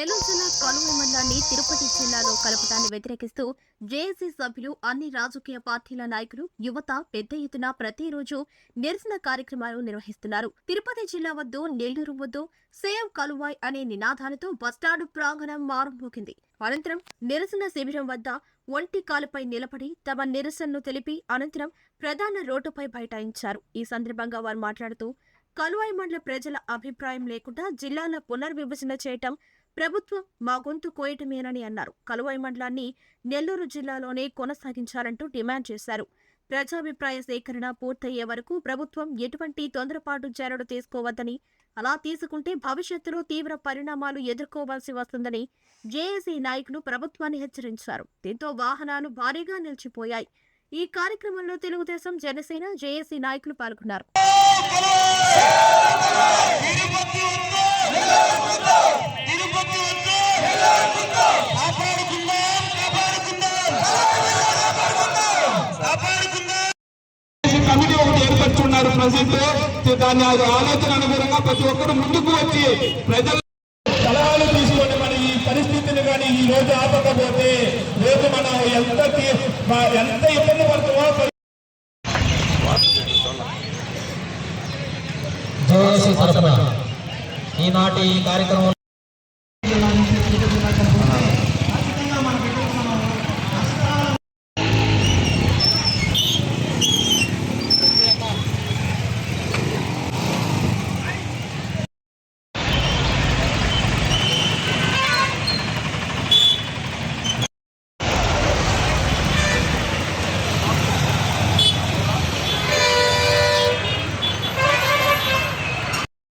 నెల్లూరు జిల్లా కలువ మండలాన్ని తిరుపతి జిల్లాలో కలపడాన్ని వ్యతిరేకిస్తూ జేఏసీ సభ్యులు అన్ని రాజకీయ పార్టీల నాయకులు యువత పెద్ద ఎత్తున ప్రతిరోజు నిరసన కార్యక్రమాలు నిర్వహిస్తున్నారు. తిరుపతి జిల్లా వద్దు నెల్లూరు వద్దు సేవ్ కలువాయ్ అనే నినాదాలతో బస్టాండ్ ప్రాంగణం మారుమోగింది. అనంతరం నిరసన శిబిరం వద్ద ఒంటి కాలుపై నిలబడి తమ నిరసనను తెలిపి అనంతరం ప్రధాన రోడ్డుపై బైఠాయించారు. ఈ సందర్భంగా వారు మాట్లాడుతూ కలువాయి మండల ప్రజల అభిప్రాయం లేకుండా జిల్లాల పునర్విభజన చేయటం ప్రభుత్వం మా గొంతు కోయటమేనని అన్నారు. కలువై మండలాన్ని నెల్లూరు జిల్లాలోనే కొనసాగించాలంటూ డిమాండ్ చేశారు. ప్రజాభిప్రాయ సేకరణ పూర్తయ్యే వరకు ప్రభుత్వం ఎటువంటి తొందరపాటు చర్యలు తీసుకోవద్దని అలా తీసుకుంటే భవిష్యత్తులో తీవ్ర పరిణామాలు ఎదుర్కోవాల్సి వస్తుందని జేఏసీ నాయకులు ప్రభుత్వాన్ని హెచ్చరించారు. దీంతో వాహనాలు భారీగా నిలిచిపోయాయి. ఈ కార్యక్రమంలో తెలుగుదేశం జనసేన జేఏసీ నాయకులు పాల్గొన్నారు. కమిటీ ఒకటి ఏర్పరచున్నారు ప్రజెంట్ దాని ఆలోచన అనుగుణంగా ప్రతి ఒక్కరు ముందుకు వచ్చి ప్రజలు సలహాలు తీసుకొని మన ఈ పరిస్థితిని కానీ ఈ రోజు ఆపకపోతే రేపు మనం ఎంత ఎంత ఇబ్బంది పడుతుందో ఈనాటి కార్యక్రమం